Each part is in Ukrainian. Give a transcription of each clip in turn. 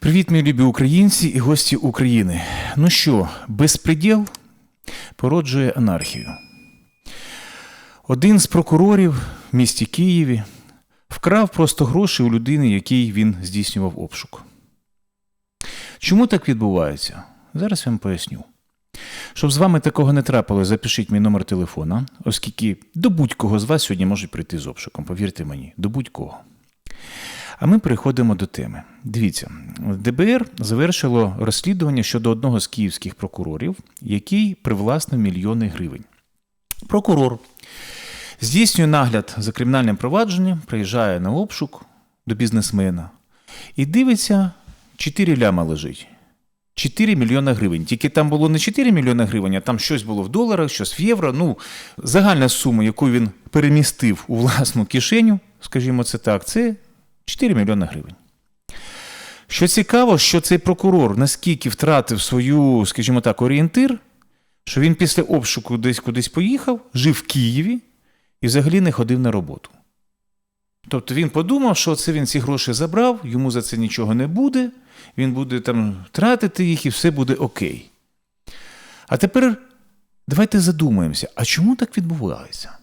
Привіт, мої любі українці і гості України. Ну що, безпреділ породжує анархію. Один з прокурорів в місті Києві вкрав просто гроші у людини, якій він здійснював обшук. Чому так відбувається? Зараз я вам поясню. Щоб з вами такого не трапилось, запишіть мій номер телефона, оскільки до будь-кого з вас сьогодні можуть прийти з обшуком, повірте мені, до будь-кого. А ми переходимо до теми. Дивіться, ДБР завершило розслідування щодо одного з київських прокурорів, який привласнив мільйони гривень. Прокурор здійснює нагляд за кримінальним провадженням, приїжджає на обшук до бізнесмена і дивиться, 4 ляма лежить. 4 мільйона гривень. Тільки там було не 4 мільйона гривень, а там щось було в доларах, щось в євро. Ну, загальна сума, яку він перемістив у власну кишеню, скажімо це так, це 4 мільйона гривень. Що цікаво, що цей прокурор наскільки втратив свою, скажімо так, орієнтир, що він після обшуку десь кудись поїхав, жив в Києві і взагалі не ходив на роботу. Тобто він подумав, що це він ці гроші забрав, йому за це нічого не буде, він буде там тратити їх і все буде окей. А тепер давайте задумаємося, а чому так відбувається?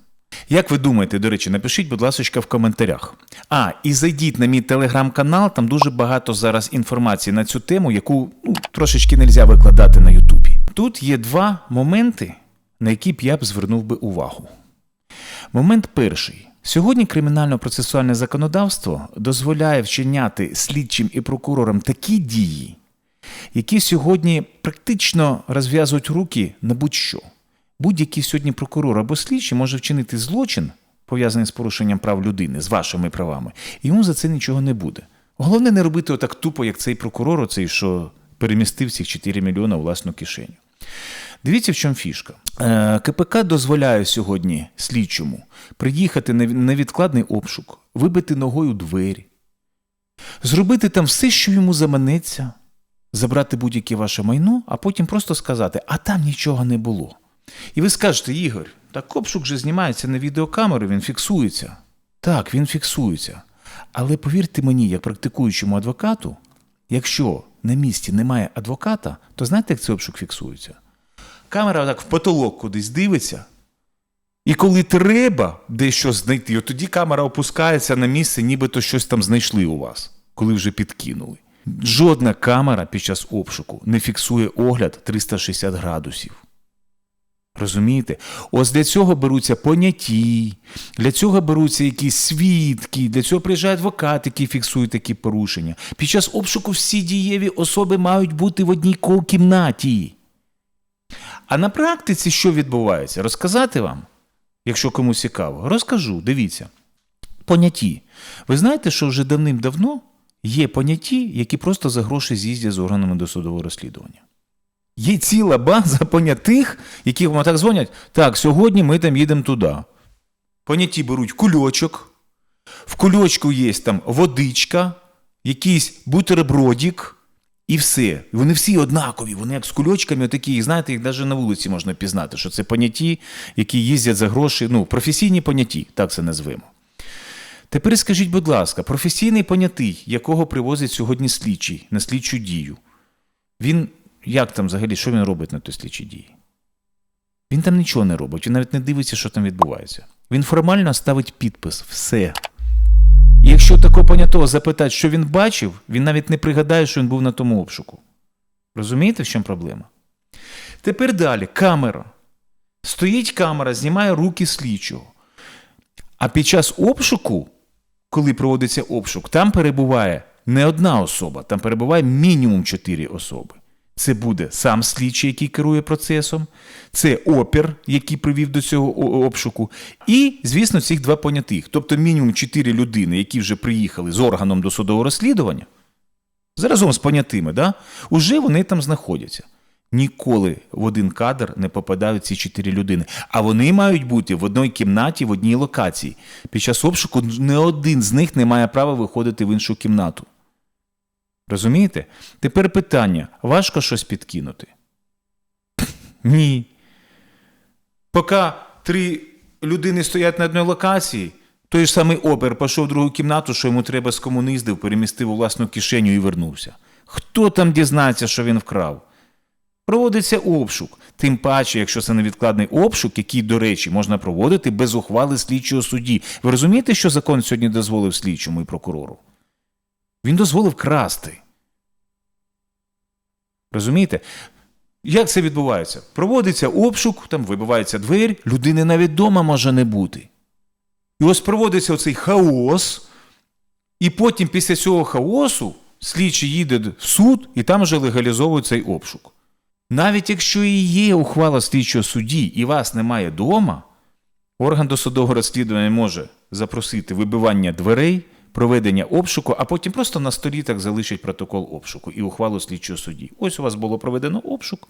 Як ви думаєте, до речі, напишіть, будь ласка, в коментарях. А, і зайдіть на мій телеграм-канал, там дуже багато зараз інформації на цю тему, яку ну, трошечки не можна викладати на Ютубі. Тут є два моменти, на які б я б звернув би увагу. Момент перший. Сьогодні кримінально-процесуальне законодавство дозволяє вчиняти слідчим і прокурорам такі дії, які сьогодні практично розв'язують руки на будь-що. Будь-який сьогодні прокурор або слідчий може вчинити злочин, пов'язаний з порушенням прав людини, з вашими правами, і йому за це нічого не буде. Головне не робити отак тупо, як цей прокурор, оцей, що перемістив цих 4 мільйони у власну кишеню. Дивіться, в чому фішка. Е, КПК дозволяє сьогодні слідчому приїхати на невідкладний обшук, вибити ногою двері, зробити там все, що йому заманеться, забрати будь-яке ваше майно, а потім просто сказати, а там нічого не було. І ви скажете, Ігор, так обшук же знімається на відеокамеру, він фіксується. Так, він фіксується. Але повірте мені, як практикуючому адвокату, якщо на місці немає адвоката, то знаєте, як цей обшук фіксується? Камера так в потолок кудись дивиться. І коли треба дещо знайти, от тоді камера опускається на місце, нібито щось там знайшли у вас, коли вже підкинули. Жодна камера під час обшуку не фіксує огляд 360 градусів. Розумієте? Ось для цього беруться поняті, для цього беруться якісь свідки, для цього приїжджає адвокат, який фіксує такі порушення. Під час обшуку всі дієві особи мають бути в одній кімнаті. А на практиці що відбувається? Розказати вам, якщо комусь цікаво, розкажу, дивіться. Поняті. Ви знаєте, що вже давним-давно є поняті, які просто за гроші з'їздять з органами досудового розслідування. Є ціла база понятих, які вам так дзвонять. Так, сьогодні ми там їдемо туди. Поняті беруть кульочок, в кульочку є там водичка, якийсь бутербродик і все. Вони всі однакові, вони як з кульочками, такі, знаєте, їх навіть на вулиці можна пізнати, що це поняті, які їздять за гроші, ну, професійні поняті, так це назвемо. Тепер скажіть, будь ласка, професійний понятий, якого привозить сьогодні слідчий на слідчу дію, він як там взагалі, що він робить на той слідчій дії? Він там нічого не робить, він навіть не дивиться, що там відбувається. Він формально ставить підпис, все. І якщо такого понятого запитати, що він бачив, він навіть не пригадає, що він був на тому обшуку. Розумієте, в чому проблема? Тепер далі камера. Стоїть камера, знімає руки слідчого. А під час обшуку, коли проводиться обшук, там перебуває не одна особа, там перебуває мінімум чотири особи. Це буде сам слідчий, який керує процесом, це опір, який привів до цього обшуку, і, звісно, цих два понятих. Тобто мінімум чотири людини, які вже приїхали з органом досудового розслідування, заразом з понятими, да, уже вони там знаходяться. Ніколи в один кадр не попадають ці чотири людини. А вони мають бути в одній кімнаті, в одній локації. Під час обшуку не один з них не має права виходити в іншу кімнату. Розумієте? Тепер питання: важко щось підкинути? Ні. Поки три людини стоять на одній локації, той ж самий опер пішов в другу кімнату, що йому треба з комуніздів, перемістив у власну кишеню і вернувся. Хто там дізнається, що він вкрав? Проводиться обшук. Тим паче, якщо це невідкладний обшук, який, до речі, можна проводити без ухвали слідчого судді. Ви розумієте, що закон сьогодні дозволив слідчому і прокурору? Він дозволив красти. Розумієте? Як це відбувається? Проводиться обшук, там вибивається двері, людини навіть вдома може не бути. І ось проводиться оцей хаос, і потім після цього хаосу слідчий їде в суд і там вже легалізовують цей обшук. Навіть якщо і є ухвала слідчого судді і вас немає вдома, орган досудового розслідування може запросити вибивання дверей, проведення обшуку, а потім просто на столі так залишить протокол обшуку і ухвалу слідчого судді. Ось у вас було проведено обшук,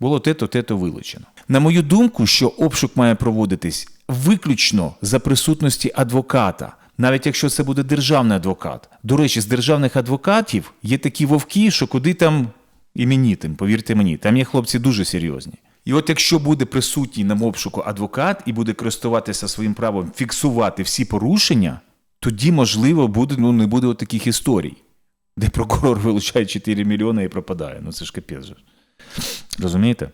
було те-то, те-то вилучено. На мою думку, що обшук має проводитись виключно за присутності адвоката. Навіть якщо це буде державний адвокат. До речі, з державних адвокатів є такі вовки, що куди там іменітим, повірте мені, там є хлопці дуже серйозні. І от якщо буде присутній на обшуку адвокат і буде користуватися своїм правом фіксувати всі порушення, тоді, можливо, буде, ну, не буде от таких історій, де прокурор вилучає 4 мільйони і пропадає. Ну це ж капець. Розумієте?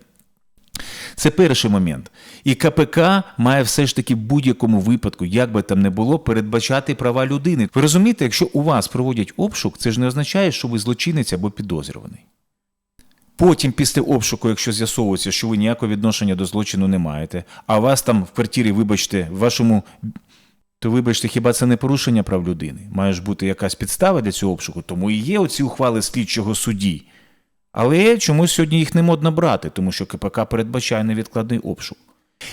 Це перший момент. І КПК має все ж таки в будь-якому випадку, як би там не було, передбачати права людини. Ви розумієте, якщо у вас проводять обшук, це ж не означає, що ви злочинець або підозрюваний. Потім, після обшуку, якщо з'ясовується, що ви ніякого відношення до злочину не маєте, а вас там в квартирі, вибачте, в вашому. То вибачте, хіба це не порушення прав людини? Має ж бути якась підстава для цього обшуку, тому і є оці ухвали слідчого судді. Але чомусь сьогодні їх не модно брати, тому що КПК передбачає невідкладний обшук.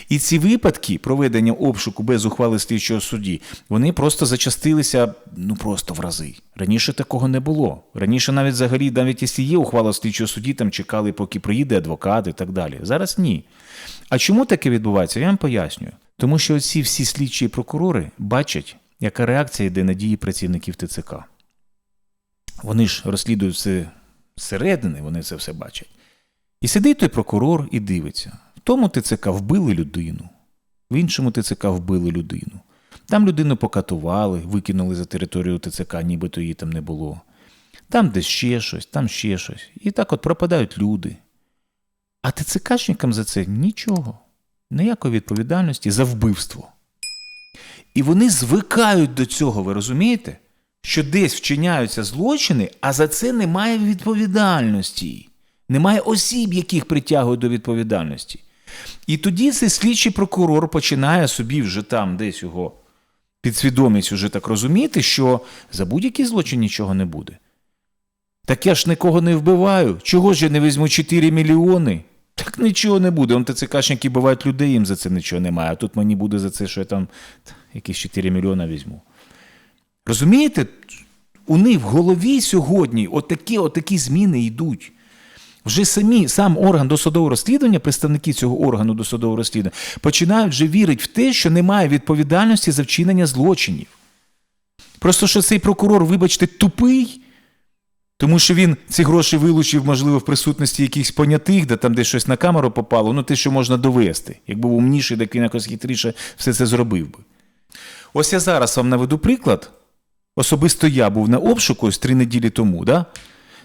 І ці випадки проведення обшуку без ухвали слідчого судді, вони просто зачастилися ну просто в рази. Раніше такого не було. Раніше навіть взагалі, навіть якщо є ухвала слідчого судді, там чекали, поки приїде адвокат і так далі. Зараз ні. А чому таке відбувається? Я вам пояснюю. Тому що ці всі слідчі і прокурори бачать, яка реакція йде на дії працівників ТЦК. Вони ж розслідують все зсередини, вони це все бачать. І сидить той прокурор і дивиться. Тому ТЦК вбили людину, в іншому ТЦК вбили людину. Там людину покатували, викинули за територію ТЦК, нібито її там не було. Там десь ще щось, там ще щось. І так от пропадають люди. А ТЦКшникам за це нічого, ніякої відповідальності за вбивство. І вони звикають до цього, ви розумієте? Що десь вчиняються злочини, а за це немає відповідальності. Немає осіб, яких притягують до відповідальності. І тоді цей слідчий прокурор починає собі вже там десь його підсвідомість уже так розуміти, що за будь-який злочин нічого не буде. Так я ж нікого не вбиваю. Чого ж я не візьму 4 мільйони? Так нічого не буде. Он ТЦКшники бувають людей, їм за це нічого немає. А тут мені буде за це, що я там якісь 4 мільйони візьму. Розумієте, у них в голові сьогодні отакі, отакі зміни йдуть. Вже самі, сам орган досудового розслідування, представники цього органу досудового розслідування, починають вже вірити в те, що немає відповідальності за вчинення злочинів. Просто що цей прокурор, вибачте, тупий, тому що він ці гроші вилучив, можливо, в присутності якихось понятих, де там десь щось на камеру попало, ну те, що можна довести. Якби був умніший, так він якось хитріше все це зробив би. Ось я зараз вам наведу приклад. Особисто я був на обшуку ось три неділі тому. Да?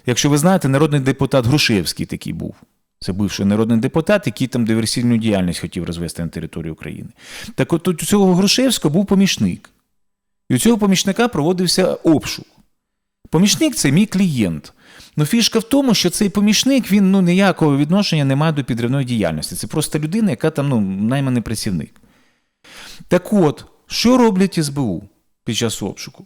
Якщо ви знаєте, народний депутат Грушевський такий був. Це бивший народний депутат, який там диверсійну діяльність хотів розвести на території України. Так от у цього Грушевського був помічник. І у цього помічника проводився обшук. Помічник це мій клієнт. Ну, фішка в тому, що цей помічник він ну, ніякого відношення не має до підривної діяльності. Це просто людина, яка там ну, найманий працівник. Так от, що роблять СБУ під час обшуку?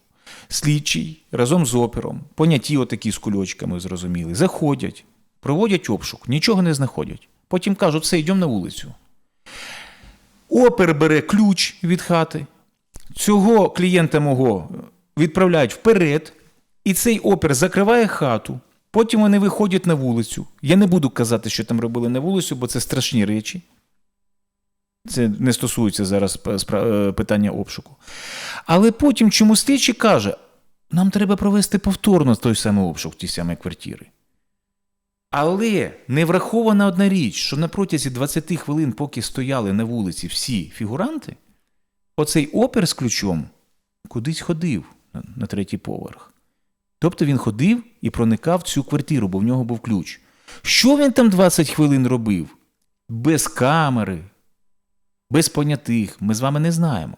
Слідчий разом з опером, поняті отакі з кульочками, зрозуміли, заходять, проводять обшук, нічого не знаходять. Потім кажуть, все, йдемо на вулицю. Опер бере ключ від хати, цього клієнта мого відправляють вперед, і цей опер закриває хату. Потім вони виходять на вулицю. Я не буду казати, що там робили на вулицю, бо це страшні речі. Це не стосується зараз питання обшуку. Але потім чому слідчий каже, нам треба провести повторно той самий обшук в тій самій квартири. Але не врахована одна річ, що на протязі 20 хвилин, поки стояли на вулиці всі фігуранти, оцей опер з ключом кудись ходив на третій поверх. Тобто він ходив і проникав в цю квартиру, бо в нього був ключ. Що він там 20 хвилин робив? Без камери, без понятих, ми з вами не знаємо.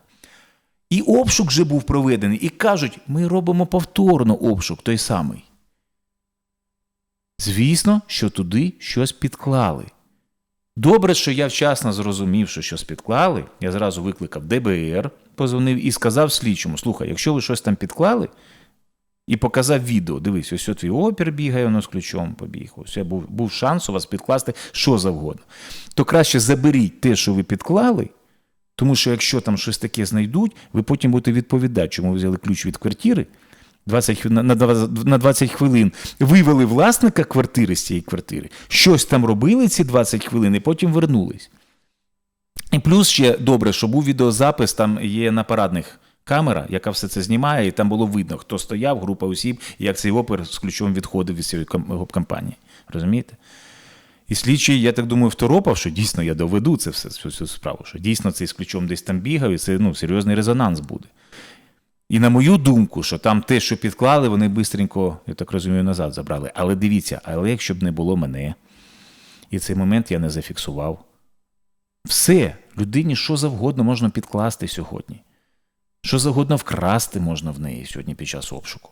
І обшук вже був проведений, і кажуть, ми робимо повторно обшук той самий. Звісно, що туди щось підклали. Добре, що я вчасно зрозумів, що щось підклали, я зразу викликав ДБР, позвонив і сказав слідчому: слухай, якщо ви щось там підклали, і показав відео, дивись, ось твій опір бігає, воно з ключом побіг. Ось я був, був шанс у вас підкласти що завгодно. То краще заберіть те, що ви підклали, тому що якщо там щось таке знайдуть, ви потім будете відповідати, чому ви взяли ключ від квартири. 20, на, на, 20 на 20 хвилин вивели власника квартири з цієї квартири, щось там робили ці 20 хвилин і потім вернулись. І плюс ще добре, що був відеозапис, там є на парадних камера, яка все це знімає, і там було видно, хто стояв, група осіб, і як цей опер з ключом відходив від цієї компанії. Розумієте? І слідчий, я так думаю, второпав, що дійсно я доведу це все, цю, цю справу, що дійсно цей з ключом десь там бігав, і це ну, серйозний резонанс буде. І на мою думку, що там те, що підклали, вони бистренько, я так розумію, назад забрали. Але дивіться, але якщо б не було мене, і цей момент я не зафіксував, все, людині що завгодно можна підкласти сьогодні. Що завгодно вкрасти можна в неї сьогодні під час обшуку.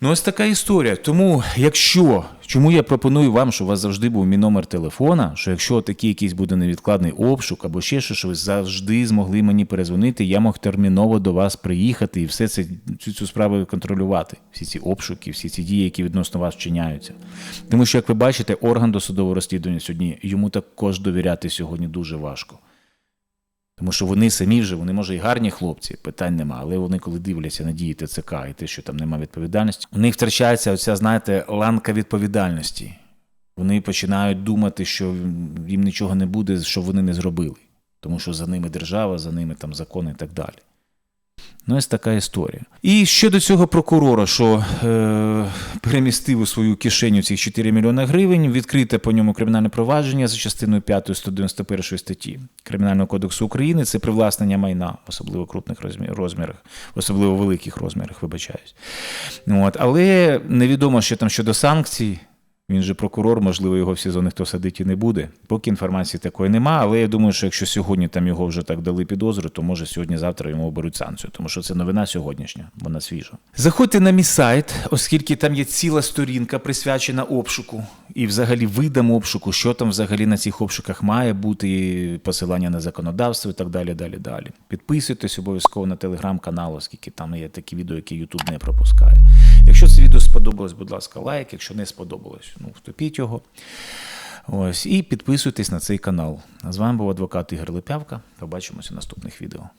Ну, ось така історія. Тому, якщо, чому я пропоную вам, щоб у вас завжди був мій номер телефона, що якщо такий якийсь буде невідкладний обшук або ще щось, що ви завжди змогли мені перезвонити, я мог терміново до вас приїхати і все це цю, цю справу контролювати. Всі ці обшуки, всі ці дії, які відносно вас вчиняються. Тому що, як ви бачите, орган досудового розслідування сьогодні йому також довіряти сьогодні дуже важко. Тому що вони самі вже, вони може і гарні хлопці, питань нема, але вони, коли дивляться на дії ТЦК і те, що там немає відповідальності, у них втрачається оця, знаєте, ланка відповідальності. Вони починають думати, що їм нічого не буде, що вони не зробили. Тому що за ними держава, за ними там закони і так далі. Ну, ось така історія. І щодо цього прокурора, що е, перемістив у свою кишеню ці 4 мільйони гривень, відкрите по ньому кримінальне провадження за частиною 5 191 статті Кримінального кодексу України. Це привласнення майна, особливо крупних розмі- розмірах, особливо великих розмірах, вибачаюсь. От. Але невідомо, що там щодо санкцій. Він же прокурор, можливо, його в СІЗО ніхто садить і не буде. Поки інформації такої нема, але я думаю, що якщо сьогодні там його вже так дали підозру, то може сьогодні-завтра йому оберуть санкцію, тому що це новина сьогоднішня, вона свіжа. Заходьте на мій сайт, оскільки там є ціла сторінка присвячена обшуку, і взагалі видам обшуку, що там взагалі на цих обшуках має бути, посилання на законодавство і так далі. далі, далі. Підписуйтесь обов'язково на телеграм-канал, оскільки там є такі відео, які YouTube не пропускає. Якщо це відео сподобалось, будь ласка, лайк. Якщо не сподобалось, ну втопіть його. Ось і підписуйтесь на цей канал. З вами був адвокат Ігор Липявка. Побачимося в наступних відео.